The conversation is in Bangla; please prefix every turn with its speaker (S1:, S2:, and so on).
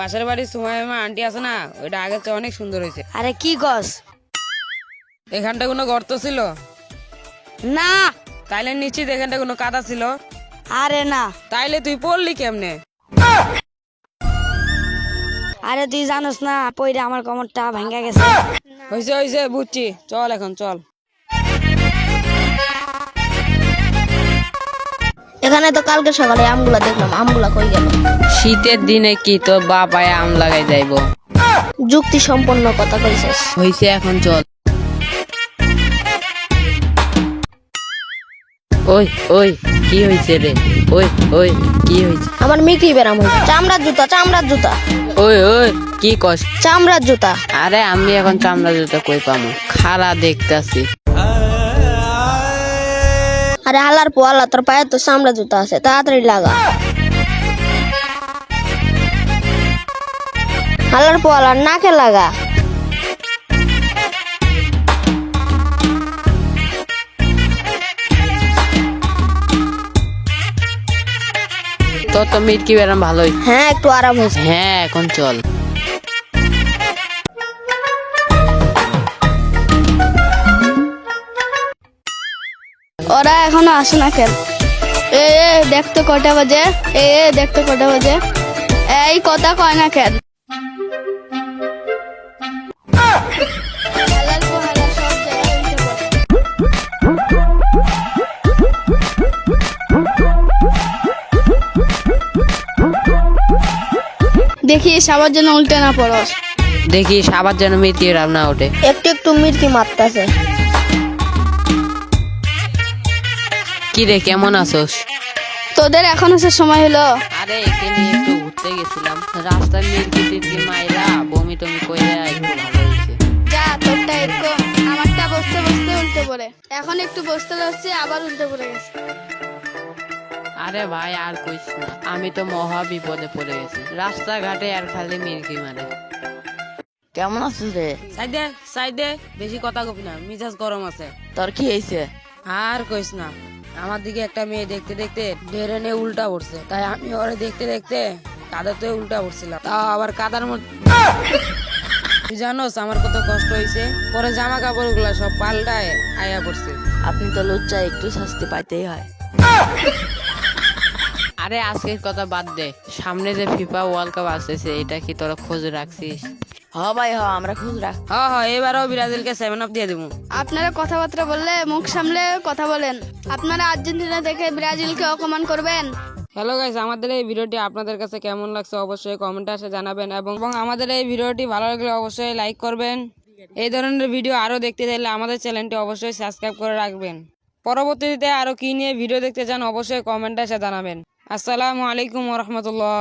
S1: পাশের বাড়ির সুমাইমা আন্টি আছে না ওইটা আগের চেয়ে অনেক সুন্দর হয়েছে।
S2: আরে কি গস?
S1: এখানটা কোনো গর্ত ছিল?
S2: না।
S1: তাইলে নিশ্চিত এখানটা কোনো কাদা ছিল?
S2: আরে না।
S1: তাইলে তুই পড়লি কেমনে?
S2: আরে তুই জানোস না পইরা আমার কোমরটা ভেঙে গেছে।
S1: হয়েছে হয়েছে বুঝছি। চল এখন চল।
S3: এখানে তো কালকে সকালে আমগুলা দেখলাম আমগুলা কই গেল?
S1: শীতের দিনে কি তো বাপায় আম লাগাই যাইব?
S3: যুক্তি সম্পন্ন কথা কইছিস।
S1: হয়েছে এখন চল ওই ওই কি হয়েছে রে? ওই ওই কি হয়েছে
S3: আমার মিকি বেরাম হইছে। চামড়ার জুতা চামড়ার জুতা।
S1: ওই ওই কি কস?
S3: চামড়ার জুতা।
S1: আরে আমি এখন চামড়া জুতা কই পামু? খালা দেখতাছি।
S3: আরে হালার পোয়ালা তোর পায়ে তো চামড়া জুতা আছে তাড়াতাড়ি লাগা হালার পোয়ালা নাকে লাগা
S1: তোর তো মিটকি বেরাম ভালোই
S3: হ্যাঁ একটু আরাম হয়েছে
S1: হ্যাঁ এখন চল
S3: ওরা এখনও আসে না কেন? এ এ দেখতো কটা বাজে। এ এ দেখতো কটা বাজে। এই কথা কয় না কেন? হালাল পোহালা সব জায়গায় উল্টে দেখিস আবার যেন উল্টে না পড়স।
S1: দেখিস আবার যেন মিটকি রান্না না ওঠে।
S3: একটু একটু মির্কি মারতাছে।
S1: কি রে কেমন আছোস?
S3: তোদের এখন আসার সময় হলো।
S1: আরে একে নিয়ে একটু ঘুরতে গেছিলাম। রাস্তায় মির্কি টিরকি মাইরা বমি টমি কইরা একটু ভালো হয়েছে।
S3: যা তোরটা এরকম। আমারটা বসতে বসতে উল্টে পড়ে। এখন একটু বসতে বসতে আবার উল্টে পড়ে গেছে।
S1: আরে ভাই আর কইস না। আমি তো মহা বিপদে পড়ে গেছি। রাস্তাঘাটে আর খালি মির্কি মারে।
S4: কেমন আছিস রে?
S1: সাইদে সাইদে বেশি কথা কবি না। মিজাজ গরম আছে।
S4: তোর কি হয়েছে
S1: আর কইস না আমার দিকে একটা মেয়ে দেখতে দেখতে ড্রেনে উল্টা পড়ছে। তাই আমি ওরে দেখতে দেখতে কাদাতে উল্টা পড়ছিলাম। তাও আবার কাদার মধ্যে তুই জানোস আমার কত কষ্ট হয়েছে পরে জামা কাপড়গুলা সব পাল্টায় আয়া পড়ছে।
S4: আপনি তো লুচ্চা একটু শাস্তি পাইতেই হয়।
S1: আরে আজকের কথা বাদ দে সামনে যে ফিফা ওয়ার্ল্ড কাপ আসতেছে এটা কি তোরা খোঁজ রাখছিস?
S4: হ ভাই হ আমরা খোঁজ রাখ
S1: হ্যাঁ হ্যাঁ এবারও ব্রাজিলকে সেভেন আপ দিয়ে দেবো।
S3: আপনারা কথাবার্তা বললে মুখ সামলে কথা বলেন। আপনারা আর্জেন্টিনা দেখে ব্রাজিলকে অপমান করবেন।
S1: হ্যালো গাইস আমাদের এই ভিডিওটি আপনাদের কাছে কেমন লাগছে অবশ্যই কমেন্টে এসে জানাবেন এবং এবং আমাদের এই ভিডিওটি ভালো লাগলে অবশ্যই লাইক করবেন। এই ধরনের ভিডিও আরও দেখতে চাইলে আমাদের চ্যানেলটি অবশ্যই সাবস্ক্রাইব করে রাখবেন। পরবর্তীতে আরও কী নিয়ে ভিডিও দেখতে চান অবশ্যই কমেন্টে এসে জানাবেন। আসসালামু আলাইকুম রহমতুল্লাহ।